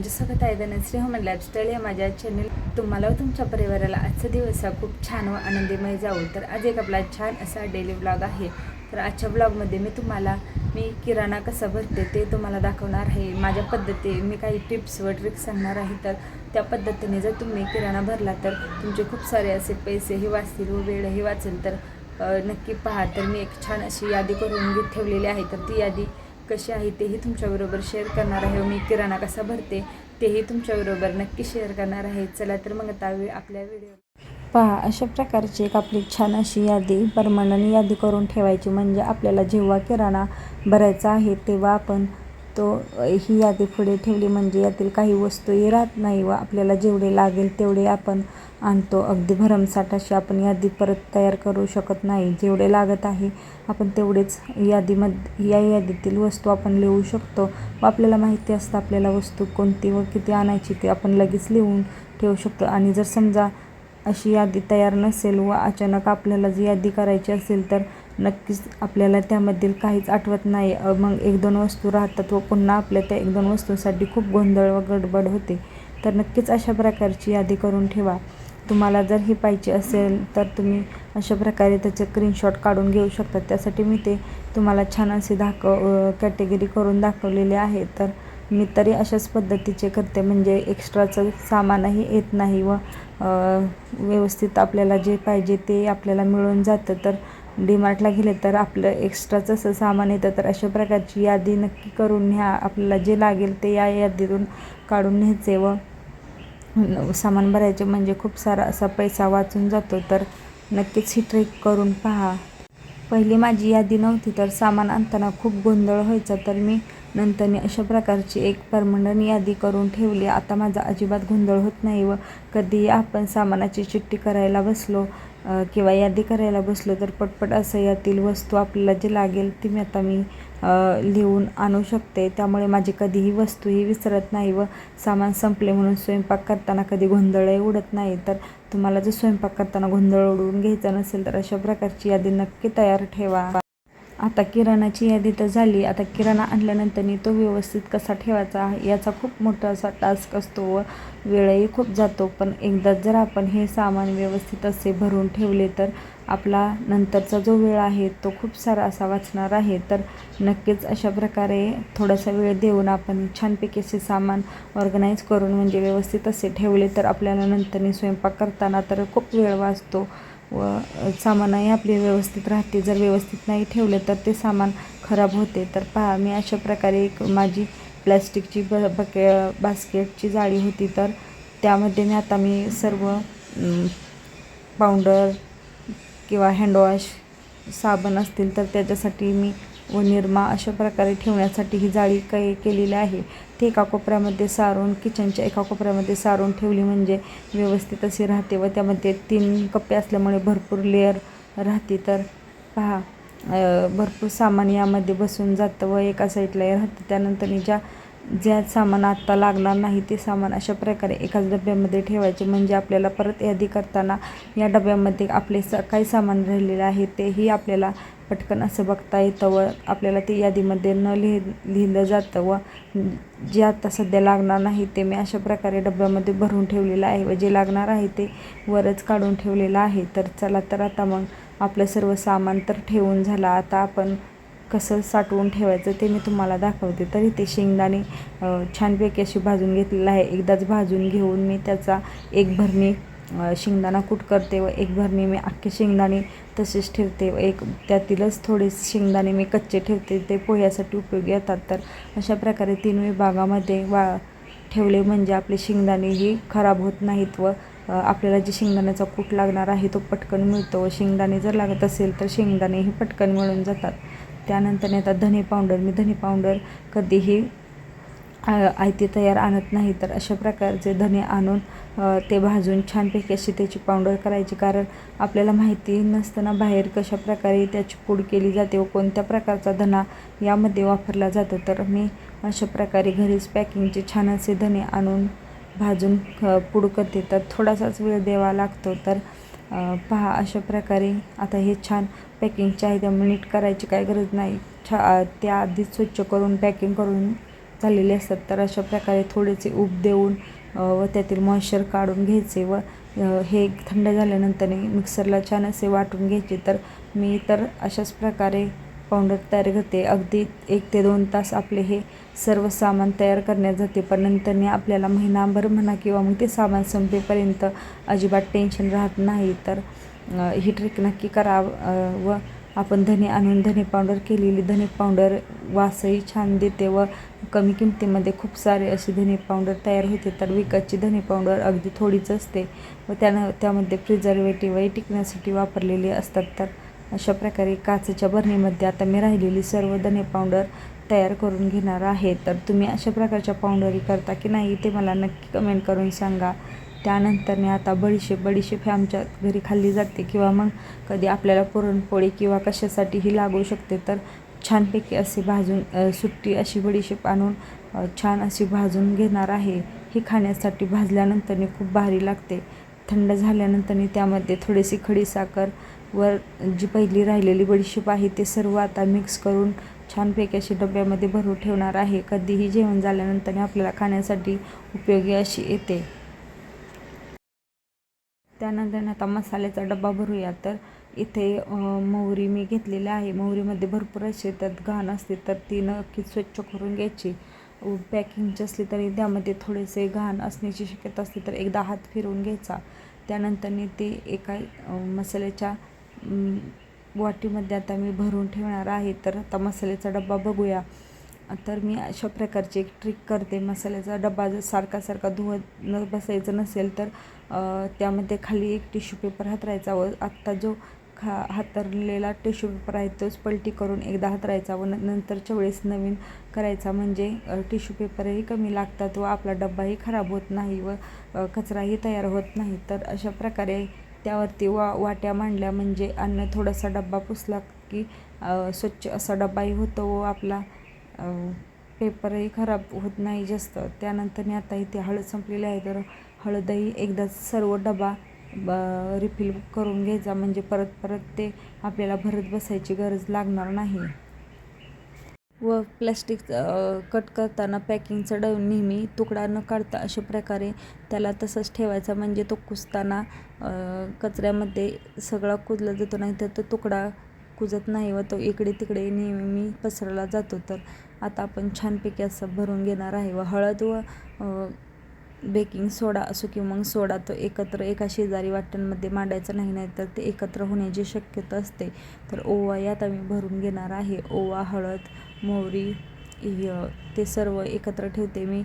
सर्वांचे स्वागत आहे धनश्री होमन लाईफस्टाईल या माझ्या चॅनल तुम्हाला व तुमच्या परिवाराला आजचा दिवस हा खूप छान व आनंदीमय जाऊ तर आज एक आपला छान असा डेली ब्लॉग आहे. तर आजच्या ब्लॉगमध्ये मी तुम्हाला मी किराणा कसा भरते ते तुम्हाला दाखवणार आहे. माझ्या पद्धती मी काही टिप्स व ट्रिक्स सांगणार आहे. तर त्या पद्धतीने जर तुम्ही किराणा भरला तर तुमचे खूप सारे असे पैसेही वाचतील व वेळही वाचेल. तर नक्की पहा. तर मी एक छान अशी यादी करून घेत ठेवलेली आहे. तर ती यादी कशी आहे तेही तुमच्याबरोबर शेअर करणार आहे. मी किराणा कसा भरते तेही तुमच्याबरोबर नक्की शेअर करणार आहे. चला तर मग आता आपल्या व्हिडिओ पहा अशा प्रकारची एक आपली छान अशी यादी परमानाने यादी करून ठेवायची. म्हणजे आपल्याला जेव्हा किराणा भरायचा आहे तेव्हा आपण तो ही यादी पुढे ठेवली म्हणजे यातील काही वस्तूही राहत नाही व आपल्याला जेवढे लागेल तेवढे आपण आणतो. अगदी भरमसाठ अशी आपण यादी परत तयार करू शकत नाही. जेवढे लागत आहे आपण तेवढेच यादीमध्ये या यादीतील वस्तू आपण लिहू शकतो. व आपल्याला माहिती असतं आपल्याला वस्तू कोणती व किती आणायची ते आपण लगेच लिहून ठेवू शकतो. आणि जर समजा अशी यादी तयार नसेल व अचानक आपल्याला जी यादी करायची असेल तर नक्कीच आपल्याला त्यामधील काहीच आठवत नाही. मग एक दोन वस्तू राहतात व पुन्हा आपल्या त्या एक दोन वस्तूंसाठी खूप गोंधळ व गडबड होते. तर नक्कीच अशा प्रकारची यादी करून ठेवा. तुम्हाला जर ही पाहिजे असेल तर तुम्ही अशा प्रकारे त्याचे स्क्रीनशॉट काढून घेऊ शकता. त्यासाठी मी ते तुम्हाला छान असे दाखव कॅटेगरी करून दाखवलेले आहे. तर मी तरी अशाच पद्धतीचे करते. म्हणजे एक्स्ट्राचं सामानही येत नाही व व्यवस्थित आपल्याला जे पाहिजे ते आपल्याला मिळून जातं. तर डीमार्टला गेले तर आपलं एक्स्ट्राचं असं सामान येतं तर अशा प्रकारची यादी नक्की करून ह्या आपल्याला जे लागेल ते या यादीतून काढून न्यायचे व सामान भरायचे. म्हणजे खूप सारा असा पैसा वाचून जातो. तर नक्कीच ही ट्रेक करून पहा. पहिली माझी यादी नव्हती तर सामान आणताना खूप गोंधळ व्हायचा. तर मी नंतरने अशा प्रकारची एक परमनंट यादी करून ठेवली. आता माझा अजिबात गोंधळ होत नाही व कधी आपण सामानाची चिठ्ठी करायला बसलो किंवा यादी करायला बसलो तर पटपट असं यातील वस्तू आपल्याला जे लागेल ती मी आता मी लिहून आणू शकते. त्यामुळे माझी कधीही वस्तूही विसरत नाही व सामान संपले म्हणून स्वयंपाक करताना कधी गोंधळही उडत नाही. तर तुम्हाला जर स्वयंपाक करताना गोंधळ उडवून घ्यायचा नसेल तर अशा प्रकारची यादी नक्की तयार ठेवा. आता किराणाची यादी तर झाली. आता किराणा आणल्यानंतरनी तो व्यवस्थित कसा ठेवायचा याचा खूप मोठा असा टास्क असतो व वेळही खूप जातो. पण एकदा जर आपण हे सामान व्यवस्थित असे भरून ठेवले तर आपला नंतरचा जो वेळ आहे तो खूप सारा असा वाचणार आहे. तर नक्कीच अशा प्रकारे थोडासा वेळ देऊन आपण छानपैकी असे सामान ऑर्गनाईज करून म्हणजे व्यवस्थित असे ठेवले तर आपल्याला नंतरनी स्वयंपाक करताना तर खूप वेळ वाचतो. व सामानही आपले व्यवस्थित राहते. जर व्यवस्थित नाही ठेवले तर ते सामान खराब होते. तर पहा मी अशा प्रकारे एक माझी प्लॅस्टिकची ब बके बास्केटची जाळी होती. तर त्यामध्ये मी आता मी सर्व पावडर किंवा हँडवॉश साबण असतील तर त्याच्यासाठी मी व निरमा अशा प्रकारे ठेवण्यासाठी ही जाळी काही केलेली आहे. ती एका कोपऱ्यामध्ये सारून किचनच्या एका कोपऱ्यामध्ये सारून ठेवली म्हणजे व्यवस्थित अशी राहते व त्यामध्ये तीन कप्पे असल्यामुळे भरपूर लेअर राहते. तर पहा भरपूर सामान यामध्ये बसून जातं व एका साईडला राहतं. त्यानंतर ज्या ज्या सामान आत्ता लागणार नाही ते सामान अशा प्रकारे एकाच डब्यामध्ये ठेवायचे. म्हणजे आपल्याला परत यादी करताना या डब्यामध्ये आपले स काही सामान राहिलेलं आहे तेही आपल्याला पटकन असं बघता येतं व आपल्याला ते यादीमध्ये न लिहि लिहिलं जातं व जे आत्ता सध्या लागणार नाही ते मी अशा प्रकारे डब्यामध्ये भरून ठेवलेलं आहे व जे लागणार आहे ते वरच काढून ठेवलेलं आहे. तर चला तर आता मग आपलं सर्व सामान तर ठेवून झालं. आता आपण कसं साठवून ठेवायचं ते मी तुम्हाला दाखवते. तर इथे शेंगदाणे छानपैकी अशी भाजून घेतलेलं आहे. एकदाच भाजून घेऊन मी त्याचा एक भरणी शेंगदाणा कूट करते व एक भरणी मी अख्खे शेंगदाणे तसेच ठेवते व एक त्यातीलच थोडे शेंगदाणे मी कच्चे ठेवते. ते पोह्यासाठी उपयोगी येतात. तर अशा प्रकारे तीन विभागामध्ये वा ठेवले म्हणजे आपले शेंगदाणेही खराब होत नाहीत व आपल्याला जे शेंगदाण्याचा कूट लागणार आहे तो पटकन मिळतो व शेंगदाणे जर लागत असेल तर शेंगदाणेही पटकन मिळून जातात. त्यानंतर आता धने पावडर. मी धने पावडर कधीही आयती आयते तयार आणत नाही तर अशा प्रकारचे धने आणून ते भाजून छानपैकी अशी त्याची पावडर करायची. कारण आपल्याला माहिती नसताना बाहेर कशा प्रकारे त्याची पूड केली जाते व कोणत्या प्रकारचा धना यामध्ये वापरला जातो. तर मी अशा प्रकारे घरीच पॅकिंगचे छान असे धने आणून भाजून पूड करते. तर थोडासाच वेळ द्यावा लागतो. तर पहा अशा प्रकारे. आता हे छान पॅकिंगचे आहे त्यामुळे नीट करायची काय गरज नाही. छा त्या आधीच स्वच्छ करून पॅकिंग करून झालेले असतात. तर अशा प्रकारे थोडेसे उब देऊन व त्यातील मॉइश्चर काढून घ्यायचे व हे थंड झाल्यानंतर मिक्सरला छान असे वाटून घ्यायचे. तर मी तर अशाच प्रकारे पावडर तयार करते अगदी एक ते दोन तास आपले हे सर्व सामान तयार करण्यात जाते. पण नंतरने आपल्याला महिनाभर म्हणा किंवा मग ते सामान संपेपर्यंत अजिबात टेन्शन राहत नाही. तर ही ट्रिक नक्की करा व आपण धने आणून धने पावडर केलेली धने पावडर वासही छान देते व कमी किमतीमध्ये खूप सारे असे धने पावडर तयार होते. तर विकतची धने पावडर अगदी थोडीच असते व त्यानं त्यामध्ये प्रिझर्वेटिव्हही टिकण्यासाठी वापरलेले असतात. तर अशा प्रकारे काचेच्या भरणीमध्ये आता मी राहिलेली सर्व धने पावडर तयार करून घेणार आहे. तर तुम्ही अशा प्रकारच्या पावडरी करता की नाही ते मला नक्की कमेंट करून सांगा. त्यानंतरने आता बडीशेप बडीशेप हे आमच्या घरी खाल्ली जाते किंवा मग कधी आपल्याला पुरणपोळी किंवा कशासाठीही लागू शकते तर छानपैकी असे भाजून सुट्टी अशी बडीशेप आणून छान अशी भाजून घेणार आहे. ही खाण्यासाठी भाजल्यानंतरने खूप भारी लागते. थंड झाल्यानंतरने त्यामध्ये थोडीशी खडीसाखर वर जी पहिली राहिलेली बडीशेप आहे ते सर्व आता मिक्स करून छानपैकी अशी डब्यामध्ये भरून ठेवणार आहे. कधीही जेवण झाल्यानंतर आपल्याला खाण्यासाठी उपयोगी अशी येते. त्यानंतर आता मसाल्याचा डबा भरूया. तर इथे मोहरी मी घेतलेली आहे. मोहरीमध्ये भरपूर असे त्यात घाण असते तर ती नक्की स्वच्छ करून घ्यायची. पॅकिंगची असली तरी त्यामध्ये थोडेसे घाण असण्याची शक्यता असते तर एकदा हात फिरवून घ्यायचा. त्यानंतरने ते एका मसाल्याच्या वाटीमध्ये आता मी भरून ठेवणार आहे तर आता मसाल्याचा डब्बा बघूया. तर मी अशा प्रकारची एक ट्रिक करते. मसाल्याचा डब्बा जर सारखा सारखा धुवत न बसायचं नसेल तर त्यामध्ये खाली एक टिश्यू पेपर हातरायचा व आत्ता जो खा हातरलेला टिश्यू पेपर आहे तोच पलटी करून एकदा हातरायचा व न- नंतरच्या वेळेस नवीन करायचा. म्हणजे टिश्यू पेपरही कमी लागतात व आपला डब्बाही खराब होत नाही व कचराही तयार होत नाही. तर अशा प्रकारे त्यावरती वा वाट्या मांडल्या. म्हणजे अन्न थोडासा डब्बा पुसला की स्वच्छ असा डब्बाही होतो व आपला पेपरही खराब होत नाही जास्त. त्यानंतरने आता इथे हळद संपलेली आहे. तर हळदही एकदाच सर्व डबा ब रिफिल करून घ्यायचा. म्हणजे परत परत ते आपल्याला भरत बसायची गरज लागणार नाही. व प्लॅस्टिक कट करताना पॅकिंगचा ड नेहमी तुकडा न काढता अशा प्रकारे त्याला तसंच ठेवायचा. म्हणजे तो कुजताना कचऱ्यामध्ये सगळा कुजला जातो नाही तर तो तुकडा कुजत नाही व तो इकडे तिकडे नेहमी पसरला जातो. तर आता आपण छानपैकी असं भरून घेणार आहे व हळद व बेकिंग सोडा असो किंवा मग सोडा तो एकत्र एका शेजारी वाट्यांमध्ये मांडायचा नाही नाही तर ते एकत्र होण्याची शक्यता असते. तर ओवा यात आम्ही भरून घेणार आहे. ओवा हळद मोहरी ते सर्व एकत्र ठेवते मी.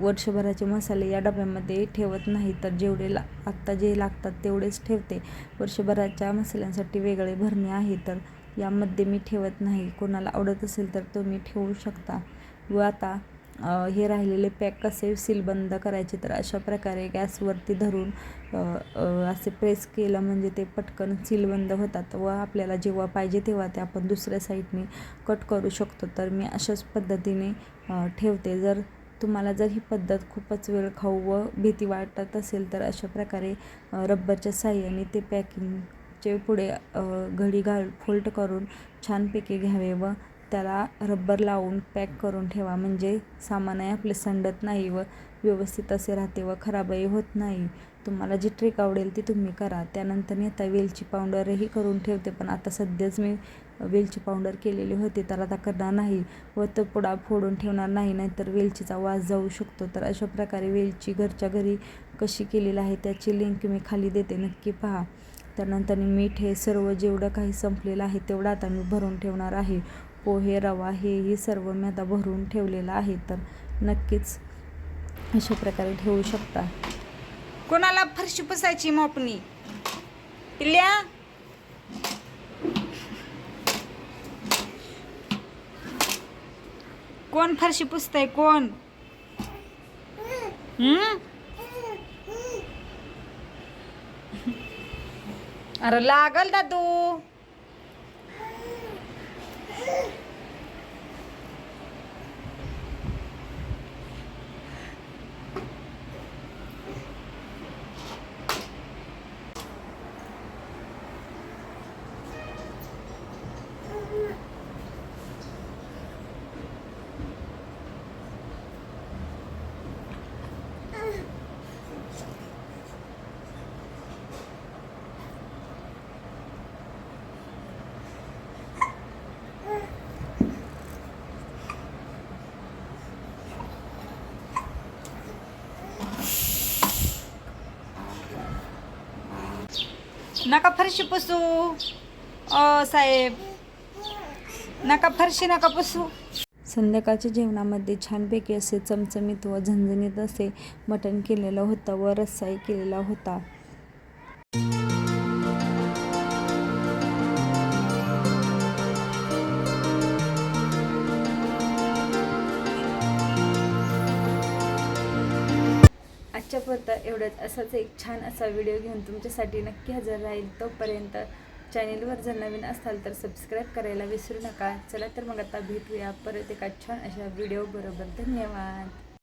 वर्षभराचे मसाले या डब्यामध्ये ठेवत नाही तर जेवढे ला आत्ता जे लागतात तेवढेच ठेवते. वर्षभराच्या मसाल्यांसाठी वेगळे भरणे आहे तर यामध्ये मी ठेवत नाही. कोणाला आवडत असेल तर तुम्ही ठेवू शकता. व आता हे राहिलेले पॅक कसे सीलबंद करायचे तर अशा प्रकारे गॅसवरती धरून असे प्रेस केलं म्हणजे ते पटकन सीलबंद होतात व आपल्याला जेव्हा पाहिजे तेव्हा ते आपण दुसऱ्या साईडने कट करू शकतो. तर मी अशाच पद्धतीने ठेवते. जर तुम्हाला जर ही पद्धत खूपच वेळ खाऊ व भीती वाटत असेल तर अशा प्रकारे रब्बरच्या साह्याने ते पॅकिंगचे पुढे घडी घाल फोल्ड करून छानपैकी घ्यावे व त्याला रब्बर लावून पॅक करून ठेवा. म्हणजे सामानही आपले संडत नाही व व्यवस्थित असे राहते व खराबही होत नाही. तुम्हाला जी ट्रिक आवडेल ती तुम्ही करा. त्यानंतर मी आता वेलची पावडरही करून ठेवते. पण आता सध्याच मी वेलची पावडर केलेली होती. तर आता करणार नाही व तो पुडा फोडून ठेवणार नाही. नाहीतर वेलचीचा वास जाऊ शकतो. तर अशा प्रकारे वेलची घरच्या घरी कशी केलेली आहे त्याची लिंक मी खाली देते. नक्की पहा. त्यानंतर मीठ हे सर्व जेवढं काही संपलेलं आहे तेवढं आता मी भरून ठेवणार आहे. पोहे रवा हेही सर्व मी आता भरून ठेवलेलं आहे. तर नक्कीच अशा प्रकारे ठेवू शकता. कोणाला फरशी पुसायची मोपणी? पिल्ल्या कोण फरशी पुसतय? कोण? अरे लागल दादू. नका फरशी पुसू. ओ साहेब. नका फरशी नका पुसू. संध्याकाळच्या जेवणामध्ये छानपैकी असे चमचमीत व झणझणीत असे मटण केलेलं होतं व रस्साही केलेला होता. आजच्या पुरता एवढंच असाच एक छान असा व्हिडिओ घेऊन तुमच्यासाठी नक्की हजर राहील. तोपर्यंत चॅनेलवर जर नवीन असाल तर सबस्क्राईब करायला विसरू नका. चला तर मग आता भेटूया परत एका छान अशा व्हिडिओ बरोबर. धन्यवाद.